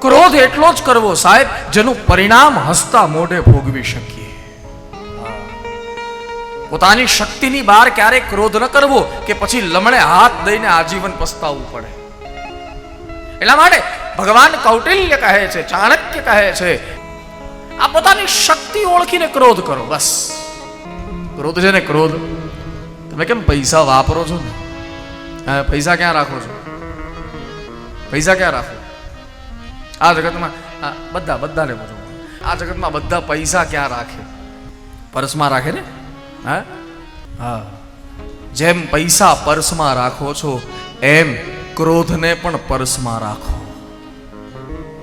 ક્રોધ એટલો જ કરવો સાહેબ, જેનું પરિણામ હસતા મોઢે ભોગવી શકીએ. પોતાની શક્તિની બહાર ક્યારેય ક્રોધ ન કરવો કે પછી લમણે હાથ દઈને આજીવન પસ્તાવવું પડે. એટલા માટે ભગવાન કૌટિલ્ય કહે છે, ચાણક્ય કહે છે, આ પોતાની શક્તિ ઓળખીને ક્રોધ કરો, બસ. ક્રોધ છે ને ક્રોધ. તમે કેમ પૈસા વાપરો છો ને? પૈસા ક્યાં રાખો છો? પૈસા ક્યાં રાખો? આ જગતમાં બધા, બધાને પૂછો આ જગતમાં બધા પૈસા ક્યાં રાખે? પર્સમાં રાખે ને? હા? હા. જેમ પૈસા પર્સમાં રાખો છો, એમ ક્રોધને પણ પર્સમાં રાખો.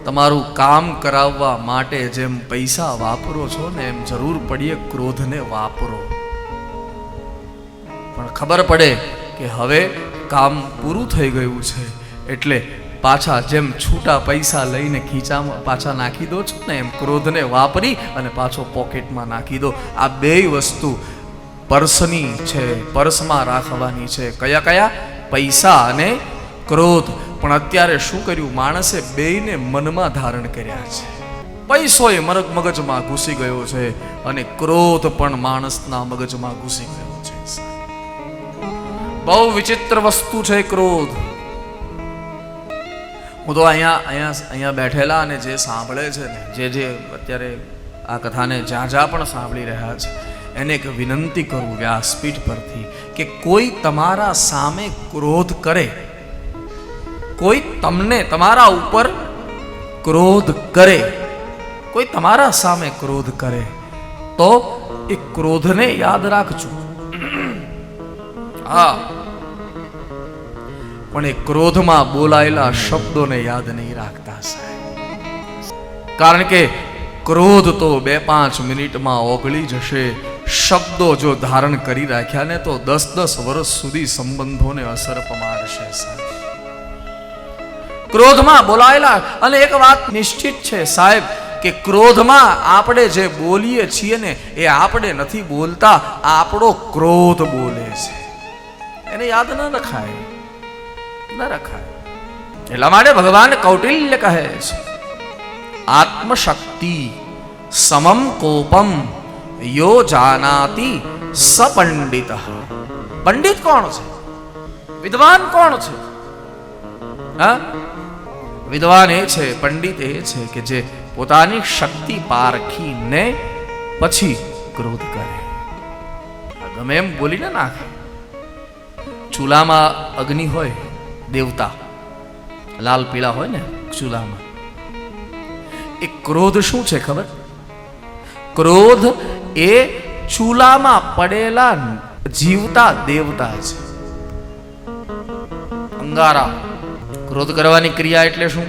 તમારું કામ કરાવવા માટે જેમ પૈસા વાપરો છો ને, એમ જરૂર પડીએ ક્રોધને વાપરો. પણ ખબર પડે કે હવે કામ પૂરું થઈ ગયું છે, એટલે પાછા જેમ છૂટા પૈસા લઈને ખીચામાં પાછા નાખી દો છો ને, એમ ક્રોધને વાપરી અને પાછો પોકેટમાં નાખી દો. આ બેય વસ્તુ પર્સની છે, પર્સમાં રાખવાની છે. કયા કયા? પૈસા અને ક્રોધ. પણ અત્યારે શું કર્યું? માણસે બેયને મનમાં ધારણ કર્યા છે. પૈસો એ મરગ મગજમાં ઘૂસી ગયો છે અને ક્રોધ પણ માણસના મગજમાં ઘૂસી ગયો છે. બહુ વિચિત્ર વસ્તુ છે ક્રોધ. હું તો અહીંયા અહીંયા અહીંયા બેઠેલા અને જે સાંભળે છે ને, જે જે અત્યારે આ કથાને જ્યાં જ્યાં પણ સાંભળી રહ્યા છે, એને એક વિનંતી કરું વ્યાસપીઠ પરથી કે કોઈ તમારા સામે ક્રોધ કરે, કોઈ તમને તમારા ઉપર ક્રોધ કરે, કોઈ તમારા સામે ક્રોધ કરે, તો એ ક્રોધને યાદ રાખજો. હા. પણ એ ક્રોધમાં બોલાયેલા શબ્દોને યાદ નહીં રાખતા સાહેબ. કારણ કે ક્રોધ તો બે પાંચ મિનિટમાં ઓગળી જશે. શબ્દો જો ધારણ કરી રાખ્યા ને તો દસ દસ વર્ષ સુધી સંબંધોને અસર પમાડશે ક્રોધમાં બોલાયેલા, અને એક વાત નિશ્ચિત છે સાહેબ, કે ક્રોધમાં આપણે જે બોલીએ છીએ ને, એ આપણે નથી બોલતા, આપણો ક્રોધ બોલે છે. એને યાદ ન રખાય. ન રખાય એટલા માટે ભગવાન કૌટિલ્ય કહે છે આત્મશક્તિ સમમ કોપમ યો જાનાતિ સપંડિત પંડિત કોણ છે વિદ્વાન કોણ છે હા વિદ્વાન એ છે પંડિત એ છે કે જે પોતાની શક્તિ પારખીને પછી ક્રોધ કરે ગમે એમ બોલીને નાખે ચૂલામાં અગ્નિ હોય દેવતા. લાલ પીળા હોય ને ચૂલામાં. એ ક્રોધ શું છે ખબર? ક્રોધ એ ચૂલામાં પડેલા જીવતા દેવતા છે. અંગારા. ક્રોધ કરવાની ક્રિયા એટલે શું?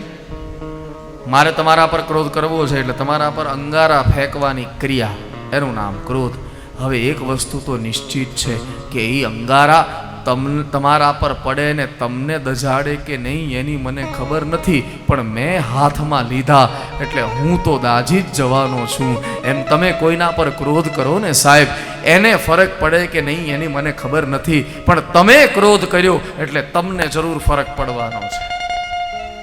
મારે તમારા પર ક્રોધ કરવો છે એટલે તમારા પર અંગારા ફેંકવાની ક્રિયા. એનું નામ ક્રોધ. હવે એક વસ્તુ તો નિશ્ચિત છે કે એ અંગારા તમ તમારા પર પડે ને તમને દજાડે કે નહીં, એની મને ખબર નથી, પણ મેં હાથમાં લીધા, એટલે હું તો દાજી જ જવાનો છું. એમ તમે કોઈના પર ક્રોધ કરો ને સાહેબ, એને ફરક પડે કે નહીં, એની મને ખબર નથી, પણ તમે ક્રોધ કર્યો, એટલે તમને જરૂર ફરક પડવાનો છે.